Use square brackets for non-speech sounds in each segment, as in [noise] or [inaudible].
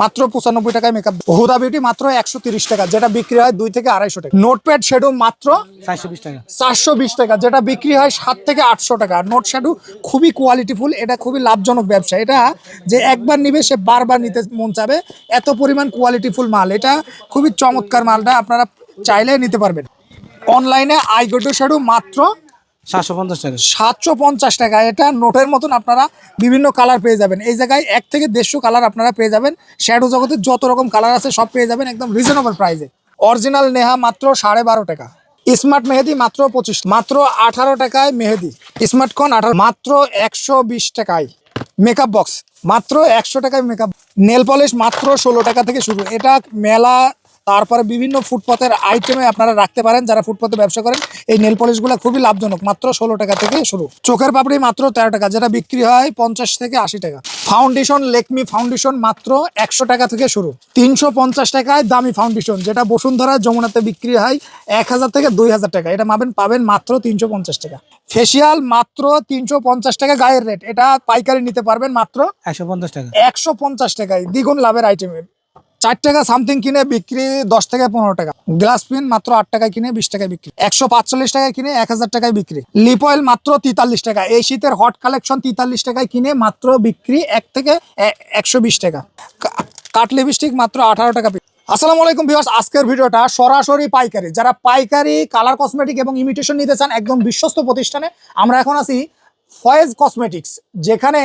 মাত্র পঁচানব্বই টাকায় মেকআপ হুদা বিউটি মাত্র একশো তিরিশ টাকা যেটা বিক্রি হয় দুই থেকে আড়াইশো টাকা। নোটপ্যাড শেডো মাত্র চারশো বিশ টাকা। চারশো বিশ টাকা যেটা বিক্রি হয় সাত থেকে আটশো টাকা। নোট শ্যাডো খুবই কোয়ালিটিফুল এটা খুবই লাভজনক ব্যবসা। এটা যে একবার নিবে সে বারবার নিতে মন চাবে। এত পরিমাণ কোয়ালিটিফুল মাল। এটা খুবই চমৎকার মালটা আপনারা চাইলে নিতে পারবেন। অনলাইনে আইগোটো শ্যাডো মাত্র সাতশো পঞ্চাশ টাকা। সাতশো পঞ্চাশ টাকা। এটা নোটের মতন আপনারা বিভিন্ন কালার পেয়ে যাবেন। এই জায়গায় এক থেকে দেড়শো কালার আপনারা পেয়ে যাবেন। শ্যাডো জগতে যত রকম কালার আছে সব পেয়ে যাবেন একদম রিজনেবল প্রাইসে অরিজিনাল নেহা মাত্র সাড়ে বারো টাকা। স্মার্ট মেহেদি মাত্র পঁচিশ, মাত্র আঠারো টাকায় মেহেদি। স্মার্টকন আঠারো, মাত্র একশো বিশ টাকায় মেকআপ বক্স মাত্র একশো টাকায় মেকআপ নেল পলিশ মাত্র ষোলো টাকা থেকে শুরু। এটা মেলা তারপরে বিভিন্ন ফুটপাতের আইটেমে আপনারা রাখতে পারেন যারা ফুটপাতে ব্যবসা করেন এই নেল পলিশগুলো খুবই লাভজনক মাত্র ষোলো টাকা থেকে শুরু। চোখের পাপড়ি মাত্র তেরো টাকা যেটা বিক্রি হয় পঞ্চাশ থেকে আশি টাকা। ফাউন্ডেশন লেকমি ফাউন্ডেশন মাত্র একশো টাকা থেকে শুরু। তিনশো পঞ্চাশ টাকায় দামি ফাউন্ডেশন যেটা বসুন্ধরা যমুনাতে বিক্রি হয় এক হাজার থেকে দুই হাজার টাকা। এটা পাবেন পাবেন মাত্র তিনশো পঞ্চাশ টাকা। ফেসিয়াল মাত্র তিনশো পঞ্চাশ টাকা গায়ের রেট এটা পাইকারি নিতে পারবেন মাত্র একশো পঞ্চাশ টাকা। একশো পঞ্চাশ টাকায় দ্বিগুণ লাভের আইটেমের চার টাকা সামথিং কিনে বিক্রি দশ থেকে পনেরো টাকা। গ্লাস পিন মাত্র আট টাকায় কিনে, বিশ টাকায় বিক্রি। একশো পাঁচচল্লিশ টাকায় কিনে, এক হাজার টাকায় বিক্রি। লিপ অয়েল মাত্র তিতাল্লিশ টাকা। এই শীতের হট কালেকশন তেতাল্লিশ টাকায় কিনে মাত্র বিক্রি এক থেকে একশো বিশ টাকা। কাট লিপস্টিক মাত্র আঠারো টাকা। আসসালামু আলাইকুম ভিউয়ার্স আজকের ভিডিওটা সরাসরি পাইকারি। যারা পাইকারি কালার কসমেটিক এবং ইমিটেশন নিতে চান একদম বিশ্বস্ত প্রতিষ্ঠানে, আমরা এখন আছি ফয়েজ কসমেটিক্স যেখানে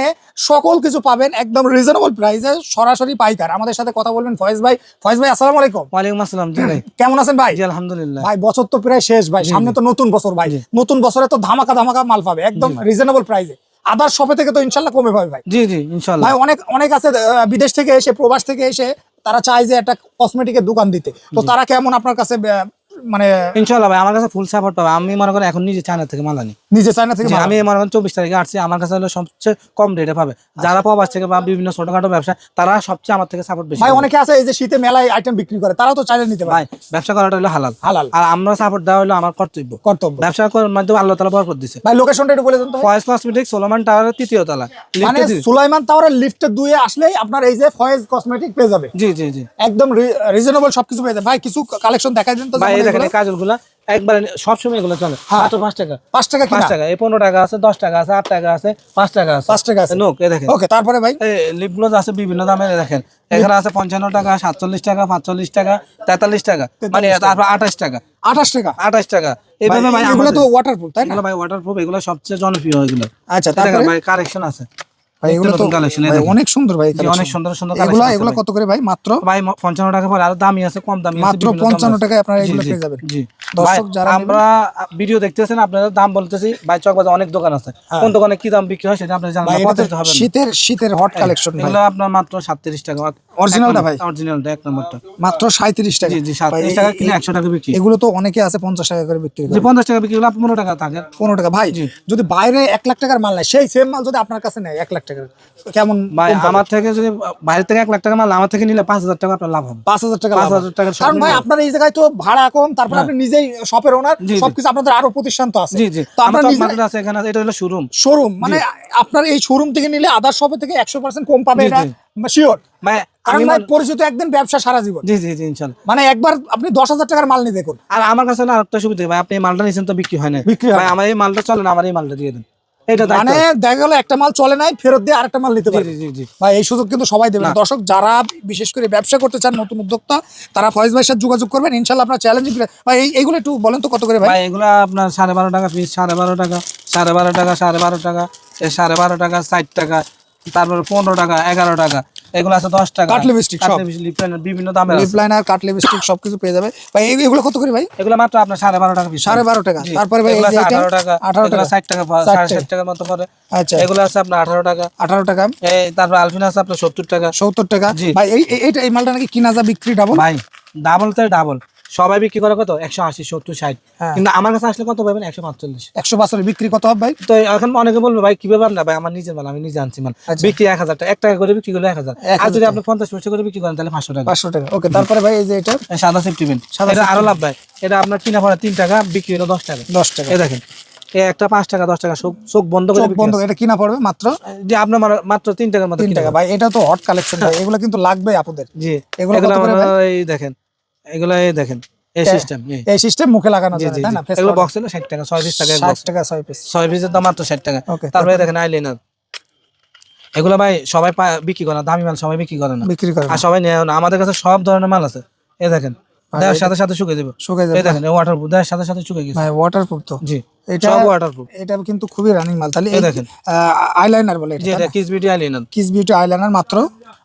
সকল কিছু পাবেন একদম রিজনেবল প্রাইসে সরাসরি পাইকার। আমাদের সাথে কথা বলবেন ফয়েজ ভাই। ফয়েজ ভাই আসসালামু আলাইকুম। ওয়ালাইকুম আসসালাম জি ভাই। [clears throat] কেমন আছেন ভাই? জি আলহামদুলিল্লাহ। ভাই বছর তো প্রায় শেষ ভাই। সামনে তো নতুন বছর ভাই। নতুন বছরে তো ধামাকা ধামাকা মাল পাবে। একদম রিজনেবল প্রাইসে আদার শপে থেকে তো ইনশাল্লাহ কমে পাবে ভাই। জি জি ইনশাল্লাহ। ভাই অনেক অনেক আছে বিদেশ থেকে এসে প্রবাস থেকে এসে তারা চায় যে একটা কসমেটিকের দোকান দিতে। তো তারা কেমন আপনার কাছে মানে ইনশাল্লাহ ভাই আমার কাছে ফুল সাপোর্ট পাবে। আমি মনে করেন এখন নিজে চায়না থেকে মাল আনি। নিজে চায়না থেকে আমি মনে করেন চব্বিশ তারিখে আসছি আমার কাছে হলো সবচেয়ে কম রেটে পাবে। যারা প্রবাস থেকে বা বিভিন্ন ছোটখাটো ব্যবসা তারা সবচেয়ে আমার থেকে সাপোর্ট বেশি ভাই অনেকে আছে এই যে শীতে মেলায় আইটেম বিক্রি করে তারাও তো চাইলে নিতে ভাই ব্যবসা করাটা হলো হালাল। হালাল। আর আমরা সাপোর্ট দেওয়া হলো আমার কর্তব্য। কর্তব্য। ব্যবসা করার মাধ্যমে আল্লাহ তালা বরকত দিছে। ভাই লোকেশনটা একটু বলে দেন তো ফয়েজ কসমেটিক সোলোমান টাওয়ারের তৃতীয় তলা। মানে সুলাইমান টাওয়ারের লিফটে দুয়ে আসলেই আপনার এই যে ফয়েজ কসমেটিক পেয়ে যাবে। জি জি জি। একদম রিজনেবল সবকিছু পেয়ে যাবে। ভাই কিছু কালেকশন দেখাই দেন তো ভাই এই দেখেন এগুলো। এই কাজলগুলা একবারে সবসময় এগুলো চলে। হ্যাঁ। মাত্র পাঁচ টাকা। পাঁচ টাকা পাঁচ টাকা। এই পনেরো টাকা আছে দশ টাকা আছে আট টাকা আছে পাঁচ টাকা আছে। পাঁচ টাকা আছে। নোক এ দেখেন। ওকে তারপরে ভাই? লিপ গ্লোজ আছে বিভিন্ন দামের দেখেন। এখানে আছে পঞ্চান্ন টাকা সাতচল্লিশ টাকা পাঁচচল্লিশ টাকা তেতাল্লিশ টাকা। মানে তারপর আঠাশ টাকা। আঠাশ টাকা? আঠাশ টাকা। এইভাবে ভাই এগুলো তো ওয়াটারপ্রুফ তাই না? ভাই ওয়াটারপ্রুফ এগুলো সবচেয়ে জনপ্রিয় এগুলো। আচ্ছা তারপরে? ভাই কারেকশন আছে। ভাই এগুলো তো কালেকশন অনেক সুন্দর ভাই অনেক সুন্দর সুন্দর এগুলো এগুলো কত করে ভাই? মাত্র? ভাই ম- পঞ্চান্ন টাকা পরে আরও দামি আছে কম দামি আছে মাত্র 55 টাকায় আপনারা এগুলো পেয়ে যাবেন। জি। দর্শক যারা আমরা ভিডিও দেখতেছেন আপনারা দাম বলতেছি ভাই চকবাজার অনেক দোকান আছে। কোন দোকানে কি দাম বিক্রি হয় সেটা আপনারা জানেন। না, এটা তো পঁচাত্তর হবে শীতের শীতের হট কালেকশন ভাই। এগুলো আপনার মাত্র সাতত্রিশ টাকা। Originalটা ভাই? অরিজিনালটা এক নম্বরটা। মাত্র 37 টাকা। জি জি ভাই, সাতত্রিশ টাকা কিনে একশো টাকা বিক্রি। এগুলো তো অনেকে আছে 50 টাকা করে বিক্রি করে। পঞ্চাশ টাকা বিক্রি পনেরো টাকা থাকে। 15 টাকা। ভাই যদি বাইরে 1 লাখ টাকার মাল নেয় সেই সেম মাল যদি আপনার কাছে নেয় 1 লাখ টাকার কেমন ভাই আমার থেকে যদি বাইরে থেকে এক লাখ টাকা মাল আমার থেকে নিলে পাঁচ হাজার টাকা আপনার লাভ হবে। 5000 টাকা লাভ 5,000 হবে। কারণ ভাই আপনার এই জায়গায় তো ভাড়া কম তারপর আপনি নিজেই শপের ওনার জি, জি। সবকিছু আপনাদের আরও প্রতিষ্ঠান তো আছে। জি জি। তো আপনার চক আছে এখানে এটা হলো শোরুম শোরুম মানে আপনার এই শোরুম থেকে নিলে আদার শপে থেকে 100% কম পাবে এটা শিওর ভাই কারণ আমি ভাই পরিচিত একদিন ব্যবসা সারা জীবন। জি জি জি ইনশাল্লাহ। মানে একবার আপনি দশ হাজার টাকার মাল নিয়ে দেখুন। আর আমার কাছে না আরেকটা সুবিধা ভাই আপনি এই মালটা নিয়েছেন তো বিক্রি হয় না বিক্রি হয় আমার এই মালটা চলে না আমার এই মালটা দিয়ে দেন। এটা মানে দেখা গেল একটা মাল চলে নাই ফেরত দিয়ে আরেকটা মাল নিতে পারে। ভাই এই সুযোগ কিন্তু সবাই দেবে না। না। দর্শক যারা বিশেষ করে ব্যবসা করতে চান নতুন উদ্যোক্তা তারা ফয়েজ ভাইয়ের সাথে যোগাযোগ করবেন। ইনশাল্লাহ আপনার চ্যালেঞ্জিং ভাই এইগুলো একটু বলেন তো কত করে ভাই? ভাই এগুলো আপনার সাড়ে বারো টাকা পিস সাড়ে বারো টাকা সাড়ে বারো টাকা সাড়ে বারো টাকা সাড়ে বারো টাকা ষাট টাকা তারপরে পনেরো টাকা এগারো টাকা। এগুলো আছে দশ টাকা। কাট লিপস্টিক সব। কাট লিপস্টিক, লিপ বিভিন্ন দামের লিপ আছে। লাইনার কাট লিপস্টিক সবকিছু পেয়ে যাবে। ভাই এগুলো কত করে ভাই? এগুলো মাত্র আপনার সাড়ে বারো টাকা পিস সাড়ে বারো টাকা। তারপরে ভাই এগুলো যে আছে এটা, আঠারো টাকা। আঠারো এগুলো টাকা। ষাট টাকা পা- ষাট সাড়ে টাকা। ষাট টাকার মতো পরে আচ্ছা। এগুলো আছে আপনার আঠারো টাকা। আঠারো টাকা। এই তারপর আলফিন আছে আপনার সত্তর টাকা। সত্তর টাকা। জি। ভাই এই এই- এই মালটা নাকি কিনা যা বিক্রি ডাবল ভাই ডাবল তো ডাবল সবাই বিক্রি করে কত? একশো আশি সত্তর ষাট। হ্যাঁ। কিন্তু আমার কাছে আসলে কত পাবেন? একশো পাঁচচল্লিশ। একশো বছরের বিক্রি কত হবে ভাই? তো এখন অনেকে বলবে ভাই কি ব্যাপার না ভাই আমার নিজের মাল আমি নিজে আনছি মাল। আচ্ছা। বিক্রি এক হাজার টাকা এক টাকা করে বিক্রি করলে এক হাজার। আর যদি আপনি পঞ্চাশ পয়সা করে বিক্রি করেন তাহলে পাঁচশো টাকা। পাঁচশো টাকা। ওকে তারপরে ভাই এই যে এটা? সাদা সেফটি পেন সাদা এটা আরও লাভ ভাই। এটা আপনার কিনা পড়া তিন টাকা বিক্রি হলো দশ টাকা। দশ টাকা। দেখেন একটা পাঁচ টাকা দশ টাকা চোখ চোখ বন্ধ করে বন্ধ এটা কিনা পড়বে মাত্র? যে আপনার মাত্র তিন টাকার মতো তিন টাকা। ভাই এটা তো হট কালেকশন এগুলো কিন্তু লাগবে আপনাদের। জি এগুলো দেখেন এগুলো দেখেন এই সিস্টেম এই। সিস্টেম মুখে লাগানো যায় তাই না? এগুলো বক্স হলো টাকা ছয় পিস টাকা। টাকা ছয় পিস পিসের দাম মাত্র ষাট টাকা। তারপরে দেখেন আইলাইনার এগুলো ভাই সবাই বিক্রি করে না দামি মাল সবাই বিক্রি করে না। বিক্রি করে আর সবাই নেয় না আমাদের কাছে সব ধরনের মাল আছে। এ দেখেন দেওয়ার সাথে সাথে শুকিয়ে এই যাবে। দেখেন ওয়াটার প্রুফ দেওয়ার সাথে সাথে শুকিয়ে গেছে। ওয়াটারপ্রুফ তো। জি এটা সব ওয়াটার প্রুফ এটা কিন্তু খুবই রানিং মাল। তাহলে এই দেখেন। আইলাইনার বলে এটা এটা kiss beauty eyeliner kiss beauty eyeliner মাত্র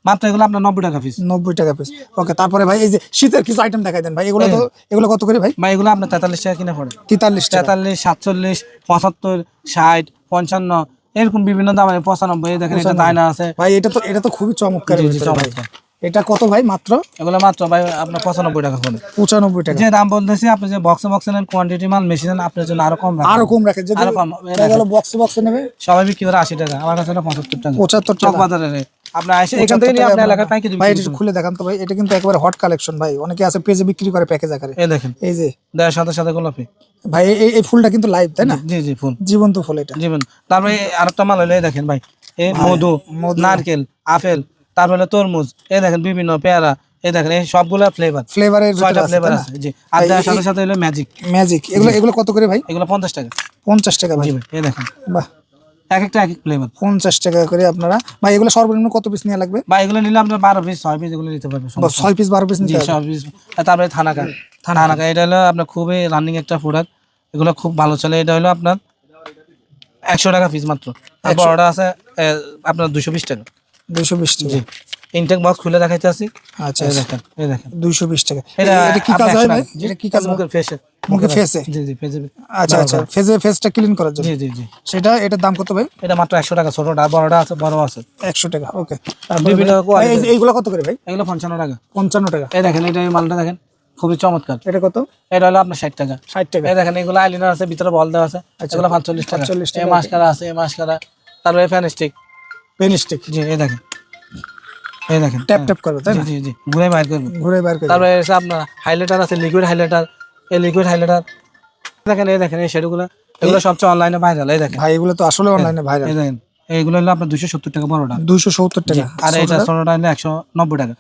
মাত্র এগুলো আপনার নব্বই টাকা পিস নব্বই টাকা পিস ওকে তারপরে ভাই এই যে শীতের কিছু আইটেম দেখাই দেন ভাই এগুলো তো এগুলো কত করে ভাই? ভাই এগুলো আপনার তেতাল্লিশ টাকা কিনে পড়ে। তেতাল্লিশ তেতাল্লিশ সাতচল্লিশ পঁচাত্তর ষাট পঞ্চান্ন এরকম বিভিন্ন দাম পঁচানব্বই দেখেন এটা দায়না আছে। ভাই এটা তো এটা তো খুবই চমৎকার। চমৎকার। এটা কত ভাই মাত্র? এগুলো মাত্র ভাই আপনার পঁচানব্বই টাকা করে। পঁচানব্বই টাকা। যে দাম বলতেছি আপনি যে বক্সে বক্সে নেন কোয়ান্টিটি মাল মেশিন নেন আপনার জন্য আরও কম আরও কম রাখে যদি আরও কম বক্সে বক্সে নেবে? সবাই বিক্রি করে আশি টাকা আমার কাছে পঁচাত্তর টাকা। পঁচাত্তর টাকা। বাজারে rate। আপনি এসে এখান থেকে আপনার এলাকায় পাইকারি ভাই এটা খুলে দেখান তো ভাই। এটা কিন্তু একেবারে হট কালেকশন ভাই। অনেকে আছে পেজে বিক্রি করে প্যাকেজ আকারে। এই দেখেন। এই যে। গোলাপি। ভাই এই- ফুলটা কিন্তু লাইভ তাই না? জি জি ফুল। জীবন্ত ফুল এটা। জীবন তারপরে আরেকটা মাল হলো দেখেন ভাই। এই মধু। নারকেল আপেল তারপরে তরমুজ এই দেখেন বিভিন্ন পেয়ারা এই দেখেন এই সবগুলো ফ্লেভার ফ্লেভারের ছয়টা ফ্লেভার আছে জি। আর দেওয়ার সাথে সাথে হলো ম্যাজিক ম্যাজিক এগুলো এগুলো কত করে ভাই? এগুলো পঞ্চাশ টাকা। পঞ্চাশ টাকা ভাই। ভাই এই দেখেন। বাহ। এক একটা এক এক ফ্লেভার পঞ্চাশ টাকা করে আপনারা। ভাই এগুলো সর্বনিম্ন কত পিস নেওয়া লাগবে? বা এগুলো নিলে আপনার বারো পিস ছয় পিস এগুলো নিতে পারবেন ছয় পিস বারো পিস জি নিতে ছয় পিস তারপরে থানাকা। থানাকা। এটা হলো আপনার খুবই রানিং একটা প্রোডাক্ট এগুলো খুব ভালো চলে। এটা হলো আপনার একশো টাকা পিস মাত্র। বড়টা আছে আপনার দুশো বিশ টাকা। বিশ টাকা। জি। ইনটেক বক্স খুলে দেখাইতে আসি। আচ্ছা এই দেখেন এই দেখেন। দুইশো বিশ টাকা। এটা এটা কি কাজ হয় ভাই? এটা কি কাজ মুখের ফেসে মুখে ফেসে জি জি ফেসে আচ্ছা আচ্ছা। ফেসে ফেসটা ক্লিন করার জন্য? জি জি জি। সেটা এটার দাম কত ভাই? এটা মাত্র একশো টাকা ছোটটা বড়টা আছে বড় আছে। একশো টাকা ওকে। বিভিন্ন quality। এইগুলো কত করে ভাই? এগুলো পঞ্চান্ন টাকা। পঞ্চান্ন টাকা। এই দেখেন এটা মালটা দেখেন খুবই চমৎকার। এটা কত? এটা হলো আপনার ষাট টাকা। ষাট টাকা। এই দেখেন এগুলো আইলিনার আছে ভিতরে বল দেওয়া আছে। এগুলো পাঁচচল্লিশ টাকা। 45 টাকা, মাস্কারা আছে মাস্কারা। তারপরে ফ্যান স্টিক পেন স্টিক জি এই দেখেন। এই দেখেন। ট্যাপ ট্যাপ করবে তাই জি না? জি জি। ঘুরে বাইর করবেন ঘুরে বাইর করে তারপরে এসে আপনার হাইলাইটার আছে লিকুইড হাইলাইটার এই লিকুইড হাইলাইটার দেখেন এই দেখেন এই শেডগুলো এগুলো সবচেয়ে অনলাইনে ভাইরাল এই দেখেন। ভাই এগুলো তো আসলে অনলাইনে ভাইরাল এই দেখেন এইগুলো হলো আপনার দুশো সত্তর টাকা বড়টা দুইশো সত্তর টাকা। আর এটা ছোটটা হলো একশো নব্বই টাকা।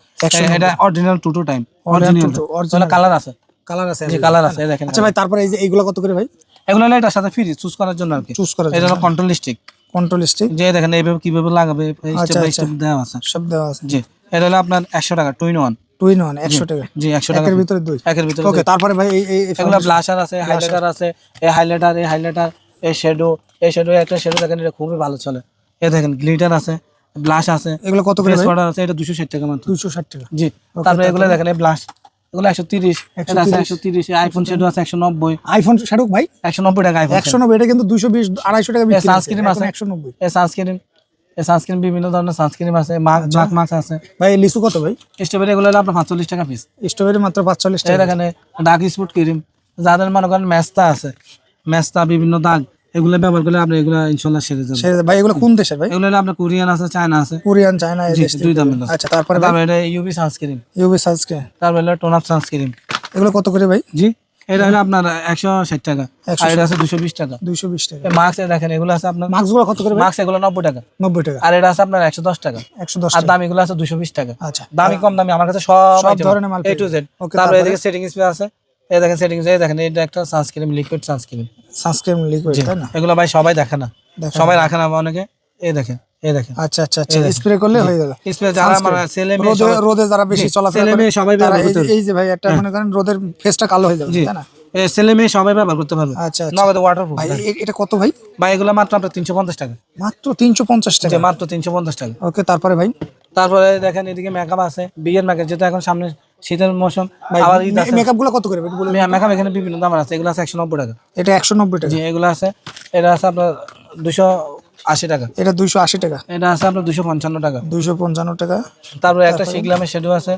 এটা original two two time original. Colour আছে। কালার আছে জি কালার আছে দেখেন। আচ্ছা ভাই তারপরে এই যে এইগুলো কত করে ভাই? এগুলো হলো এটার সাথে ফ্রি চুজ করার জন্য আর কি। চুজ করার এটা হলো কন্ট্রোল স্টিক কন্ট্রোল স্টিক যে দেখেন এইভাবে কীভাবে লাগাবে স্টেপ বাই। স্টেপ দেওয়া আছে। সব দেওয়া আছে। জি। এটা হলো আপনার একশো টাকা two in one two in one একশো টাকা। জি একশো টাকা। একের ভিতরে দুই। একের ভিতরে ওকে তারপরে ভাই এই এই এগুলো ব্লাশার আছে হাইলাইটার আছে এই হাইলাইটার এই হাইলাইটার এই শ্যাডো এই শ্যাডো একটা শ্যাডো দেখেন এটা খুবই ভালো চলে। এই দেখেন গ্লিটার আছে ব্লাশ আছে এগুলো কত করে পাউডার আছে এটা দুশো ষাট টাকা মাত্র। দুইশো ষাট টাকা। জি তারপরে এগুলো দেখেন এই ব্লাশ এগুলো একশো তিরিশ একশো তিরিশ। আইফোন আছে একশো নব্বই। আইফোন শাহরুখ ভাই? একশো নব্বই টাকা আইফোন একশো নব্বই এটা কিন্তু বিশ আড়াইশো টাকা আছে। একশো নব্বই। সানস্ক্রিন সানস্ক্রিন বিভিন্ন ধরনের সানস্ক্রিন আছে মাস্ক মাস্ক আছে। ভাই লিচু কত ভাই? স্ট্রবেরি এগুলো হলো আপনার পাঁচচল্লিশ টাকা পিস স্ট্রবেরি মাত্র পাঁচচল্লিশ টাকা। দেখেন ডার্ক স্পট ক্রিম যাদের মনে করেন মেস্তা আছে মেস্তা বিভিন্ন দাগ। এগুলো ব্যবহার করলে আপনি এগুলো ইনশাল্লাহ সেরে যাবেন সেরে- ভাই এগুলো কোন দেশের ভাই? এগুলো আপনার কোরিয়ান আছে চায়না আছে। কোরিয়ান চায়না এই দেশ। দুই আছে। আচ্ছা তারপরে তারপরে এটা ইউভি সানস্ক্রিন। UV sunscreen. তারপরে হলো টোন আপ সানস্ক্রিন। এগুলো কত করে ভাই? জি এটা হলো আপনার একশো ষাট টাকা। আর এটা আছে দুশো বিশ টাকা। দুইশো বিশ টাকা। মাস্ক দেখেন এগুলো আছে আপনার মাস্কগুলো কত করে মাস্ক এগুলো নব্বই টাকা। নব্বই টাকা। আর এটা আছে আপনার একশো দশ টাকা। একশো দশ আর দাম এগুলো আছে দুশো বিশ টাকা। আচ্ছা। দামি কম দামি আমার কাছে সব ধরনের মাল এ টু জেড তারপরে? এদিকে সেটিং আছে। এই দেখেন সেটিং এই দেখেন এটা একটা sunscreen liquid sunscreen sunscreen liquid তাই না? এগুলো ভাই সবাই দেখে না। সবাই রাখে না অনেকে। এই দেখেন এই দেখেন। আচ্ছা আচ্ছা আচ্ছা স্প্রে করলে হয়ে গেল। স্প্রে যারা আমার ছেলে মেয়ে রোদে রোদে যারা বেশি চলাফেরা করে সবাই ব্যবহার এই যে- ভাই একটা মনে করেন রোদের ফেসটা কালো হয়ে যাবে তাই না? ছেলে মেয়ে সবাই ব্যবহার করতে পারবে। আচ্ছা আচ্ছা। নগদ ওয়াটারপ্রুফ ভাই এটা কত ভাই? ভাই এগুলো মাত্র আপনার তিনশো পঞ্চাশ টাকা। মাত্র তিনশো পঞ্চাশ টাকা? মাত্র তিনশো পঞ্চাশ টাকা। ওকে তারপরে ভাই? তারপরে দেখেন এদিকে মেকআপ আছে। বিয়ের মেকআপ যেহেতু এখন সামনে শীতের মৌসুম আবার মেকআপগুলো কত করে? মেকআপ এখানে বিভিন্ন দাম আছে এগুলো আছে একশো নব্বই টাকা। এটা একশো নব্বই টাকা। জি এগুলো আছে এটা আছে আপনার দুশো আশি টাকা। এটা দুইশো আশি টাকা। এটা আছে আপনার দুশো পঞ্চান্ন টাকা। দুইশো পঞ্চান্ন টাকা। তারপরে একটা শিগলামের শেডু আছে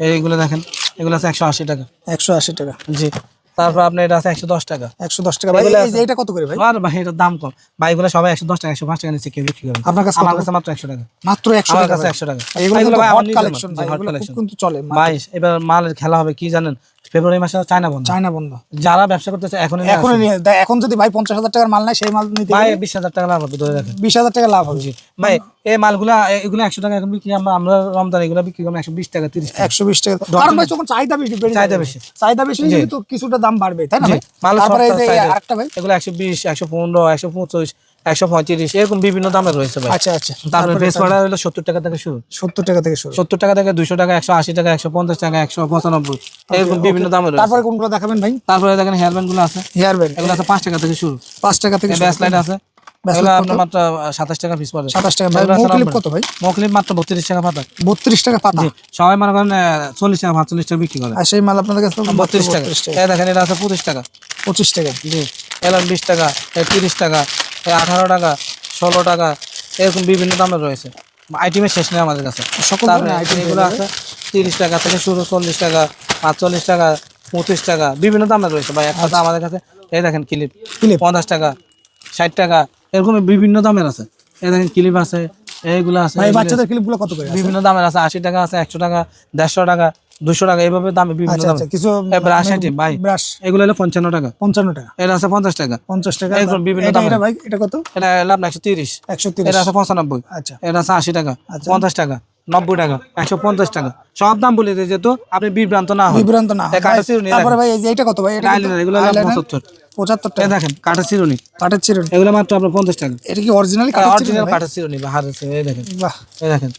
এইগুলো দেখেন এগুলো আছে একশো আশি টাকা। একশো আশি টাকা। জি। তারপর আপনার এটা আছে একশো দশ টাকা। একশো দশ টাকা। ভাই এটা কত করে ভাই? আর ভাই এটার দাম কম। ভাই এগুলো সবাই একশো দশ টাকা একশো পাঁচ টাকা নিচে কেউ বিক্রি করবে আপনার কাছে আমার কাছে মাত্র একশো টাকা। মাত্র একশো আমার টাকা কাছে একশো টাকা। এগুলো ভাই আমার কালেকশন। কিন্তু চলে ভাই এবার মালের খেলা হবে কি জানেন? ফেব্রুয়ারি মাসে চায়না বন্ধ। চায়না বন্ধ। যারা ব্যবসা করতেছে এখন এখন এখন যদি ভাই পঞ্চাশ হাজার টাকার মাল নেয় সেই মাল নিতে ভাই বিশ হাজার টাকা লাভ হবে ধরে রাখেন। বিশ হাজার টাকা লাভ হবে। ভাই এই মালগুলা এগুলো একশো টাকা এখন বিক্রি আমরা আমরা রমজান এগুলো বিক্রি করি একশো বিশ টাকা তিরিশ একশো বিশ টাকা। কারণ ভাই যখন চাহিদা বেশি চাহিদা বেশি। চাহিদা বেশি কিছুটা দাম বাড়বে তাই না ভাই? মাল তারপরে। আরেকটা ভাই। এগুলো একশো বিশ একশো পনেরো একশো পঁচিশ একশো পঁয়ত্রিশ এরকম বিভিন্ন দামের রয়েছে ভাই। আচ্ছা আচ্ছা। তারপরে পাড়া হলো সত্তর টাকা থেকে শুরু। সত্তর টাকা থেকে শুরু। সত্তর টাকা থেকে দুশো টাকা একশো আশি টাকা একশো পঞ্চাশ টাকা একশো পঁচানব্বই এরকম বিভিন্ন রয়েছে। তারপরে কোনগুলো দেখাবেন ভাই? তারপরে দেখেন হেয়ার ব্যান্ডগুলো আছে। হেয়ার ব্যান্ড এগুলো আছে পাঁচ টাকা থেকে শুরু। পাঁচ টাকা থেকে ব্যাস লাইট আছে। সাতাশ টাকা পিস পড়ে। সাতাশ টাকা। কত ভাই? মকলিপ মাত্র বত্রিশ টাকা পাতা। বত্রিশ টাকা পাতা? সবাই মনে করেন চল্লিশ টাকা পাঁচচল্লিশ টাকা বিক্রি করে। আর সেই মাল আপনাদের কাছে বত্রিশ টাকা। 32 টাকা। এই দেখেন এটা আছে পঁচিশ টাকা। পঁচিশ টাকা। জি। এলাম বিশ টাকা তিরিশ টাকা আঠারো টাকা ষোলো টাকা এরকম বিভিন্ন দামের রয়েছে। আইটেমের শেষ নেই আমাদের কাছে। সকল ধরনের এগুলো আছে তিরিশ টাকা থেকে শুরু চল্লিশ টাকা পাঁচচল্লিশ টাকা পঁচিশ টাকা বিভিন্ন দামের রয়েছে ভাই। একটা আচ্ছা। আমাদের কাছে এই দেখেন ক্লিপ। ক্লিপ। পঞ্চাশ টাকা ষাট টাকা এরকম বিভিন্ন দামের আছে। এই দেখেন ক্লিপ আছে এইগুলো আছে ভাই বাচ্চাদের ক্লিপগুলো কত করে? বিভিন্ন দামের আছে আশি টাকা আছে একশো টাকা দেড়শো টাকা দুশো টাকা এইভাবে দামে বিভিন্ন আচ্ছা আচ্ছা কিছু ব্রাশ ভাই ব্রাশ এগুলো হলো পঞ্চান্ন টাকা। পঞ্চান্ন টাকা। এটা আছে পঞ্চাশ টাকা। পঞ্চাশ টাকা। বিভিন্ন এটা ভাই এটা কত? এটা হলো আপনার একশো তিরিশ। একশো তিরিশ। এটা আছে পঁচানব্বই। আচ্ছা। এটা আছে আশি টাকা আচ্ছা। পঞ্চাশ টাকা নব্বই টাকা একশো পঞ্চাশ টাকা। সব দাম বলে দিয়েছে যেহেতু আপনি বিভ্রান্ত না হয় বিভ্রান্ত না তারপরে ভাই এই যে এটা কত ভাই? এটা এগুলো পঁচাত্তর। পঁচাত্তর টাকা। দেখেন কাঠের চিরুনি। কাঠের চিরুনি। এগুলো মাত্র আপনার পঞ্চাশ টাকা। এটা কি অরিজিনালি অরিজিনাল কাঠের চিরুনি বা হাতের চিরুনি, দেখেন। বাহ। এই দেখেন।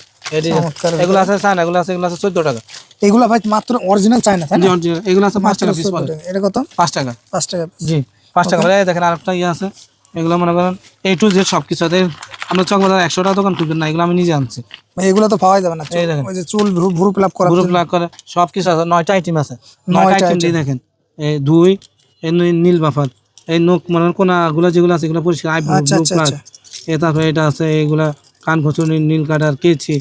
এগুলো আছে চায়না এগুলো আছে এগুলো আছে চোদ্দ টাকা। এগুলো ভাই মাত্র অরিজিনাল চাই তাই না? original, এগুলো আছে পাঁচ টাকা পিস 14 পড়ে টাকা। এটা কত? পাঁচ টাকা। পাঁচ টাকা জি পাঁচ টাকা। করে দেখেন আরেকটা ইয়ে আছে। এগুলো মনে করেন এই টু জেড সব কিছু আছে। আমরা চকবাজার একশো টাকা দোকান না এগুলো আমি নিজে আনছি। এগুলো তো পাওয়া যাবে না। এই দেখেন। ওই যে চুল ভ্রু ভ্রু করা সব কিছু আছে। নয়টা আইটেম আছে। নয়টা আইটেম দিয়ে দেখেন। এই দুই এই নীল বাফার এই নখ মানে কোনা গুলো যেগুলো আছে এগুলো পরিষ্কার। আচ্ছা, ব্লু আচ্ছা, আচ্ছা। এ তারপরে এটা আছে এইগুলা কান খচুনি নীল কাটার কেচি।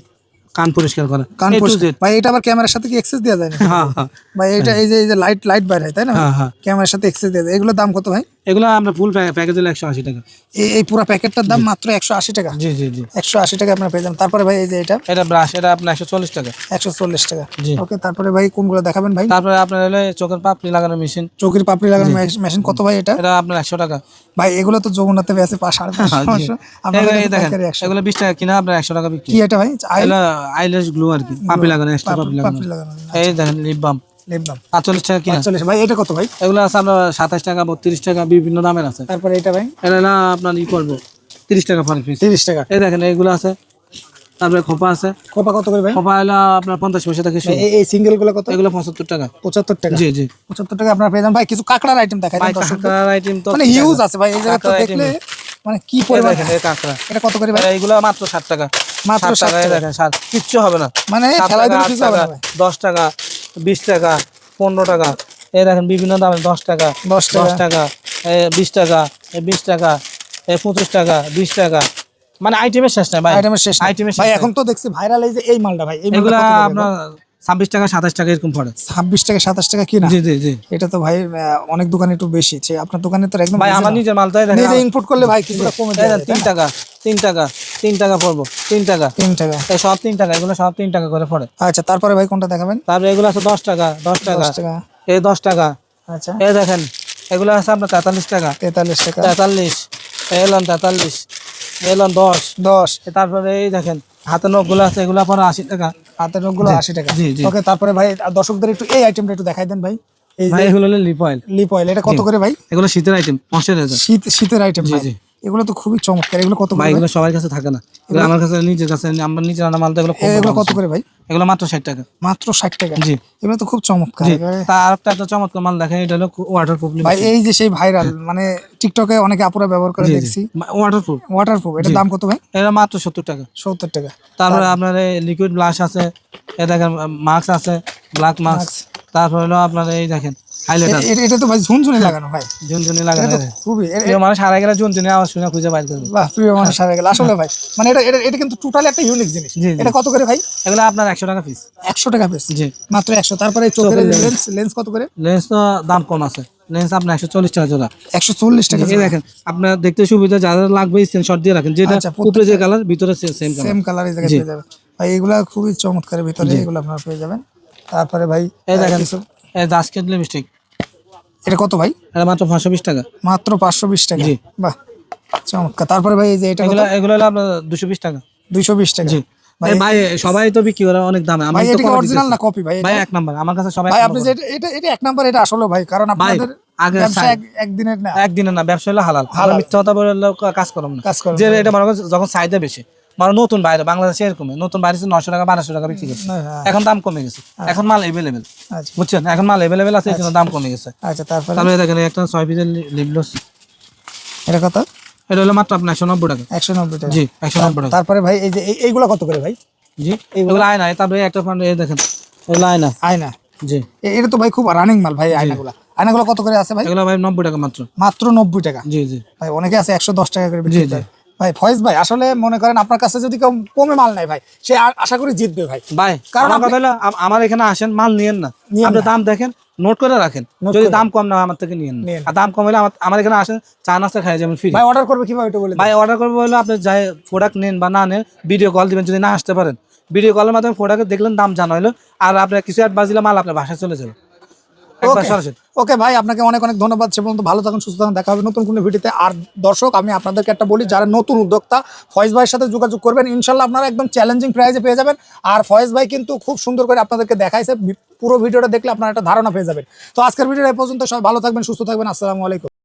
কান পরিষ্কার করা। কান পরিষ্কার- ভাই এটা আবার ক্যামেরার সাথে কি এক্সেস দেওয়া যায় না হ্যাঁ হ্যাঁ। ভাই এটা এই যে এই যে লাইট লাইট বাইরে হয় তাই না হ্যাঁ হ্যাঁ। ক্যামেরার সাথে এক্সেস দেওয়া যায়। এগুলোর দাম কত ভাই? এগুলো আমরা ফুল প্যাকেজ হলো একশো আশি টাকা। এই এই পুরো প্যাকেটটার দাম মাত্র একশো আশি টাকা? জি জি জি। একশো আশি টাকা আপনার পেয়ে যাবেন। তারপরে ভাই এই যে এটা? এটা ব্রাশ এটা আপনার একশো চল্লিশ টাকা। একশো চল্লিশ টাকা। জি। ওকে তারপরে ভাই কোনগুলো দেখাবেন ভাই? তারপরে আপনার হলো চোখের পাপড়ি লাগানোর মেশিন চোখের পাপড়ি লাগানো মেশিন কত ভাই এটা? এটা আপনার একশো টাকা। ভাই এগুলো তো যমুনাতে বেছে পাঁচ সাড়ে পাঁচশো হ্যাঁ, একশো। এগুলো বিশ টাকা কিনা আপনার একশো টাকা বিক্রি। কি এটা ভাই? আই এগুলো গ্লু আর কি পাপড়ি লাগানো এক্সট্রা পাপড়ি লাগানো। এই দেখেন লিপ বাম লেপ দাম আটচল্লিশ টাকা কিনা। চল্লিশ ভাই এটা কত ভাই? এগুলো আছে আপনার সাতাশ টাকা বত্রিশ টাকা বিভিন্ন দামের আছে। তারপরে এটা ভাই? এটা হলো আপনার ই করব তিরিশ টাকা পার পিস তিরিশ টাকা। এই দেখেন এইগুলো আছে। তারপরে খোপা আছে। কোপা কত করে ভাই? খোপা হলো আপনার পঞ্চাশ পয়সা থেকে শুরু। এই সিঙ্গেলগুলো কত? এগুলো পঁচাত্তর টাকা। পঁচাত্তর টাকা। জি জি। পঁচাত্তর টাকা আপনার পেয়ে যাবেন। ভাই কিছু কাঁকড়ার আইটেম দেখাই। কাঁকড়ার আইটেম তো মানে হিউজ আছে ভাই এই জায়গা তো দেখলে মানে কি পরিমাণ কাঁকড়া। এটা কত করে ভাই? এইগুলো মাত্র ষাট টাকা। মাত্র ষাট টাকা। এই 60 টাকা। দেখেন ষাট কিচ্ছু হবে না মানে। দশ টাকা বিশ টাকা পনেরো টাকা। এই দেখেন বিভিন্ন দামে দশ টাকা দশ টাকা। দশ টাকা বিশ টাকা বিশ টাকা পঁচিশ টাকা বিশ টাকা। মানে আইটেমের শেষ নাই ভাই। আইটেমের শেষ আইটেমের ভাই। এখন তো দেখছি ভাইরাল এই যে এই মালটা ভাই এগুলা? আপনার ছাব্বিশ টাকা সাতাশ টাকা এরকম পড়ে। ছাব্বিশ টাকা সাতাশ টাকা কিনা? জি জি জি। এটা তো ভাই অনেক দোকানে একটু বেশি। আপনার দোকানে তো একদম ভাই আমার নিজের মালটাই নিজে ইনপুট করলে ভাই কিছুটা কমে যায়। তিন টাকা তিন টাকা। তিন টাকা পড়ব তিন টাকা। তিন টাকা। এই সব তিন টাকা এগুলো সব তিন টাকা করে পড়ে। আচ্ছা তারপরে ভাই কোনটা দেখাবেন? তারপরে এগুলো আছে দশ টাকা দশ টাকা। এই দশ টাকা। আচ্ছা। এই দেখেন এগুলো আছে আপনার তেতাল্লিশ টাকা। তেতাল্লিশ টাকা। তেতাল্লিশ। এলন তেতাল্লিশ। এলন দশ। দশ। তারপরে এই দেখেন হাতে নখগুলো আছে এগুলো পরে আশি টাকা। হাতের নখগুলো আশি টাকা। জি, জি। ওকে তারপরে ভাই দর্শকদের একটু এই আইটেমটা একটু দেখাই দেন ভাই। এই ভাই যে এগুলো লিপ অয়েল লিপ অয়েল এটা কত করে ভাই? এগুলো শীতের আইটেম শীত শীতের আইটেম জি, জি। এগুলো তো খুবই চমৎকার। এগুলো কত ভাই? এগুলো সবার কাছে থাকে না। এগুলো আমার কাছে নিজের কাছে আমরা নিজের রান্না মাল তো এগুলো এগুলো কত করে ভাই? এগুলো মাত্র ষাট টাকা। মাত্র ষাট টাকা? জি। এগুলো তো খুব চমৎকার। জি একেবারে- তা আরেকটা একটা চমৎকার মাল দেখেন এটা হলো ওয়াটার প্রুফ ভাই এই যে সেই ভাইরাল মানে টিকটকে অনেকে আপুরা ব্যবহার করে দেখছি। ওয়াটার প্রুফ ওয়াটার প্রুফ এটার দাম কত ভাই? এটা মাত্র সত্তর টাকা। সত্তর টাকা। তারপরে আপনার লিকুইড ব্লাশ আছে এ দেখেন মাস্ক আছে ব্ল্যাক মাস্ক তারপরে হলো আপনার এই দেখেন এটা- এটা তো ভাই ঝুনঝুনি লাগানো ভাই। ঝুনঝুনি লাগানো এটা তো খুবই এ- এ- প্রিয় মানুষ হারা গেলে ঝুনঝুনি আওয়াজ শুনে খুঁজে বাইর করবে। বাহ প্রিয় মানুষ হারা গেল। আসলে ভাই মানে এটা এটা এটা কিন্তু টোটালি একটা ইউনিক জিনিস। জি, জি। এটা কত করে ভাই? এগুলো আপনার একশো টাকা পিস একশো টাকা পিস জি। মাত্র একশো। তারপরে চোখের লেন্স। লেন্স কত করে? লেন্স তো দাম কম আছে। লেন্স আপনার একশো চল্লিশ টাকা জোড়া। একশো চল্লিশ টাকা দেখেন আপনার দেখতে সুবিধা যারা লাগবে স্ক্রিনশট দিয়ে রাখেন। যেটা আচ্ছা, উপরে যে কালার ভিতরে সেম কালার সেম কালার এই জায়গায় পেয়ে যাবেন। ভাই এগুলা খুবই চমৎকার ভিতরে এগুলো আপনারা পেয়ে যাবেন। তারপরে ভাই এই দেখেন এই জাস্কেট লিপস্টিক এটা কত ভাই? এটা মাত্র পাঁচশো বিশ টাকা। মাত্র পাঁচশো বিশ টাকা। জি। বাহ চমৎকার। তারপরে ভাই এই যে এটা এগুলো এগুলো হলো আপনার দুশো বিশ টাকা। দুইশো বিশ টাকা। জি। ভাই, সবাই তো বিক্রি করে অনেক দামে। আমি তো অরিজিনাল না কপি ভাই? ভাই এক নাম্বার। আমার কাছে সবাই ভাই আপনি যে এটা- এটা এক নাম্বার এটা আসলে ভাই কারণ আপনাদের আগে একদিনের না। একদিনের না ব্যবসা হলো হালাল। হালাল। মিথ্যা কথা বলে কাজ করব না। যে এটা মনে যখন চাহিদা বেশি মানে নতুন বাইরে বাংলাদেশে এরকমই নতুন বাইরে নশো টাকা বারোশো টাকা বিক্রি করছে। হ্যাঁ, এখন দাম কমে গেছে। এখন মাল এভেলেবেল আচ্ছা। বুঝছেন? এখন মাল এভেলেবেল আছে এই জন্য দাম কমে গেছে। আচ্ছা তারপরে? তাহলে দেখেন একটা ছয় পিসের লিপলস এটা কত? এটা হলো মাত্র আপনার একশো নব্বই টাকা। একশো নব্বই টাকা। জি একশো নব্বই টাকা। তারপরে ভাই এই যে এইগুলো কত করে ভাই? জি এগুলো আয়না। তারপরে একটা ফান্ড এই দেখেন এগুলো আয়না। আয়না? জি। এটা তো ভাই খুব রানিং মাল ভাই আয়নাগুলো। আয়নাগুলো কত করে আছে ভাই? এগুলো ভাই নব্বই টাকা মাত্র। মাত্র নব্বই টাকা? জি জি। ভাই অনেকে আছে একশো দশ টাকা করে জি, জি। ভাই ফয়েজ ভাই আসলে মনে করেন আপনার কাছে যদি কেউ কমে মাল নেয় ভাই সে আশা করি জিতবে ভাই। ভাই কারণ কারণ কথা হলো আমার এখানে আসেন মাল নিয়েন না। আপনি দাম দেখেন নোট করে রাখেন। যদি দাম কম না হয়, আমার থেকে নিয়েন আর দাম কম হলে আমার এখানে আসেন চা নাস্তা খাই যেমন ফ্রি ভাই অর্ডার করবে কীভাবে এটা বলে ভাই অর্ডার করব হলে আপনি যাই প্রোডাক্ট নেন বা না নেন ভিডিও কল দিবেন যদি না আসতে পারেন। ভিডিও কলের মাধ্যমে প্রোডাক্ট দেখলেন দাম জানা হলো আর আপনার কিছু অ্যাডভান্স দিলে মাল আপনার বাসায় চলে যাবে। ওকে ভাই আপনাকে অনেক অনেক ধন্যবাদ। সে পর্যন্ত ভালো থাকুন সুস্থ থাকুন। দেখা হবে নতুন কোনো ভিডিওতে। আর দর্শক আমি আপনাদেরকে একটা বলি যারা নতুন উদ্যোক্তা ফয়েজ ভাইয়ের সাথে যোগাযোগ করবেন ইনশাল্লাহ আপনারা একদম চ্যালেঞ্জিং প্রাইজে পেয়ে যাবেন। আর ফয়েজ ভাই কিন্তু খুব সুন্দর করে আপনাদেরকে দেখাইছে। পুরো ভিডিওটা দেখলে আপনারা একটা ধারণা পেয়ে যাবেন। তো আজকের ভিডিওটা এই পর্যন্ত। সবাই ভালো থাকবেন সুস্থ থাকবেন। আসসালামু আলাইকুম।